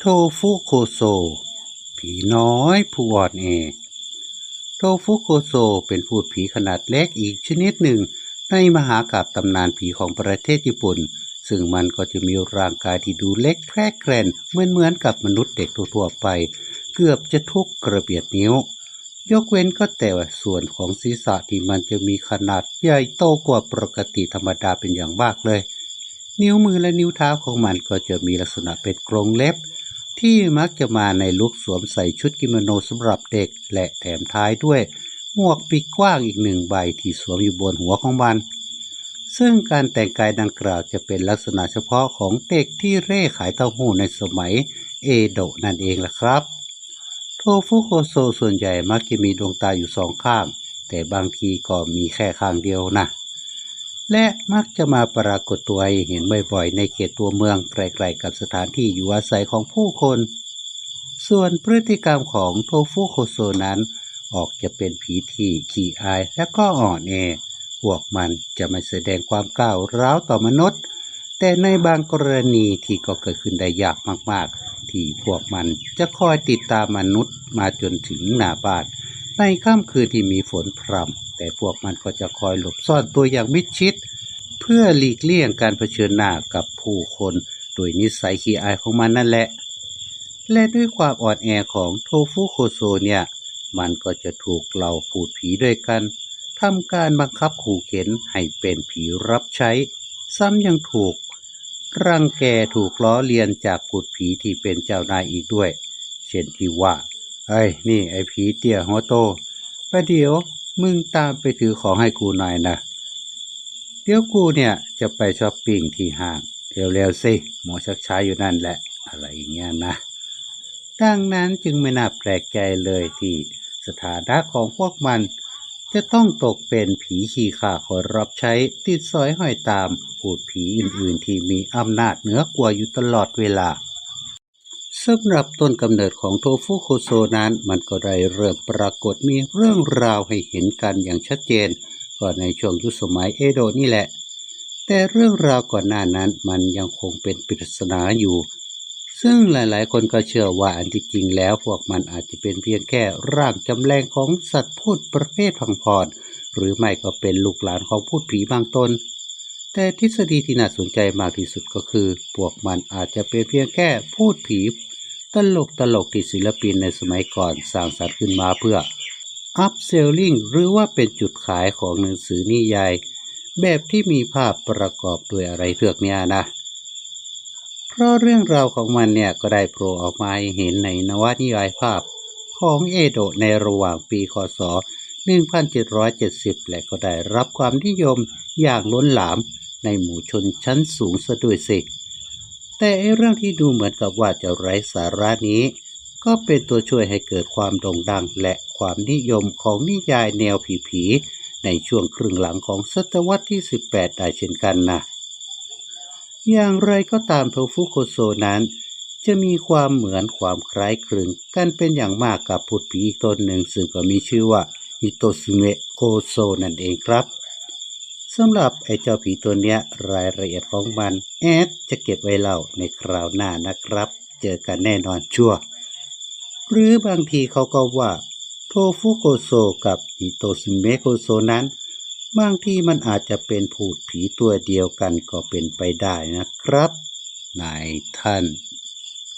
โทฟุโคโซ ผีน้อยผู้อ่อนแอโทฟุโคโซเป็นพูดผีขนาดเล็กอีกชนิดหนึ่ง ในมหากาบตำนานผีของประเทศญี่ปุ่น ซึ่งมันก็จะมีร่างกายที่ดูเล็กแคร่แกร่นเหมือนเหมือนกับมนุษย์เด็กทั่วไป เกือบจะทุกกระเบียดนิ้ว ยกเว้นก็แต่ว่าส่วนของศีรษะที่มันจะมีขนาดใหญ่โตกว่าปกติธรรมดาเป็นอย่างมากเลย นิ้วมือและนิ้วเท้าของมันก็จะมีลักษณะเป็นกรงเล็บ ที่มักจะมาในลุคสวมใส่ชุดกิโมโนสำหรับเด็ก และแถมท้ายด้วย หมวกปีกกว้างอีกหนึ่งใบที่สวมอยู่บนหัวของมัน ซึ่งการแต่งกายดังกล่าวจะเป็นลักษณะเฉพาะของเด็กที่เร่ขายเต้าหู้ในสมัยเอโดะนั่นเองล่ะครับ โทฟุโคโซส่วนใหญ่มักจะมีดวงตาอยู่สองข้าง แต่บางทีก็มีแค่ข้างเดียวนะ และมักจะมาปรากฏตัวให้เห็นบ่อยๆ ในเขตตัวเมืองใกลๆกับสถานที่อยู่อาศัยของผู้คน ส่วนพฤติกรรมของโทฟุโคโซนั้น ออกจะเป็นผีที่ขี้อายและก็อ่อนแอ พวกมันจะไม่แสดงความก้าวร้าวต่อมนุษย์ แต่ในบางกรณีที่ก็เกิดขึ้นได้ยากมากๆ ที่พวกมันจะคอยติดตามมนุษย์มาจนถึงหน้าบ้าน ในค่ำคืนที่มีฝนพรำ แต่พวกมันก็จะคอยหลบซ่อนตัวอย่างมิดชิด เพื่อหลีกเลี่ยงการเผชิญหน้ากับผู้คนโดยนิสัยขี้อายของมันนั่นแหละ และด้วยความอ่อนแอของโทฟุโคโซเนี่ย มันก็จะถูกเหล่าผูดผีด้วยกันทำการบังคับขู่เข็นให้เป็นผีรับใช้ ซ้ำยังถูก รังแกถูกล้อเลียนจากผูดผีที่เป็นเจ้านายอีกด้วย เช่นที่ว่า เอ้ย นี่ไอ้ผีเตี้ยหัวโตประเดี๋ยว มึงตามไปถือของให้กูหน่อยนะ เดี๋ยวกูเนี่ยจะไปช้อปปิ้งที่ห้างเร็วๆสิหมอชักช้าอยู่นั่นแหละ อะไรอย่างเงี้ยนะ ดังนั้นจึงไม่น่าแปลกใจเลยที่สถานะของพวกมันจะต้องตกเป็นผีขี้ข่าคอยรับใช้ติดสอยห้อยตาม ผูดผีอื่นๆที่มีอำนาจเหนือกว่าอยู่ตลอดเวลา สำหรับต้นกำเนิดของโทฟุโคโซนั้น มันก็ได้เริ่มปรากฏมีเรื่องราวให้เห็นกันอย่างชัดเจน ก็ในช่วงยุคสมัยเอโดะนี่แหละ แต่เรื่องราวก่อนหน้านั้นมันยังคงเป็นปริศนาอยู่ ซึ่งหลายๆ คนก็เชื่อว่าอันที่จริงแล้วพวกมันอาจจะเป็นเพียงแค่ร่างจำแรงของสัตว์พูดประเภทพังพรหรือไม่ก็เป็นลูกหลานของพูดผีบางตนแต่ทฤษฎีที่น่าสนใจมากที่สุดก็คือ พวกมันอาจจะเป็นเพียงแค่พูดผี ตลกตลกที่ศิลปินในสมัยก่อนสร้างสรรค์ขึ้นมาเพื่ออัพเซลลิงหรือว่าเป็นจุดขายของหนังสือนิยาย แบบที่มีภาพประกอบด้วยอะไรเทือกเนี้ยนะ เพราะเรื่องราวของมันเนี่ยก็ได้โผล่ออกมาหเห็นในนวนิยายภาพของเอโดะในระหว่างปีคศ 1770 และก็ได้รับความนิยมอย่างล้นหลามในหมู่ชนชั้นสูงซะด้วยสิ แต่ไอ้เรื่องที่ดูเหมือนกับว่าจะไร้สาระนี้ ก็เป็นตัวช่วยให้เกิดความโด่งดังและความนิยมของนิยายแนวผีๆในช่วงครึ่งหลังของศตวรรษที่ 18 ได้เช่นกันนะ อย่างไรก็ตามโทฟุโคโซนั้น จะมีความเหมือนความคล้ายคลึงกันเป็นอย่างมากกับพูดผีอีกตนหนึ่งซึ่งก็มีชื่อว่าฮิโตซุเมะโคโซนั่นเองครับ สำหรับไอ้เจ้าผีตัวเนี้ยรายละเอียดของมัน แอดจะเก็บไว้เล่าในคราวหน้านะครับ เจอกันแน่นอนชัวหรือบางทีเขาก็ว่า โทฟุโกโซกับฮิโตซุเมโกโซนั้น บางที่มันอาจจะเป็นผูดผีตัวเดียวกันก็เป็นไปได้นะครับนายท่าน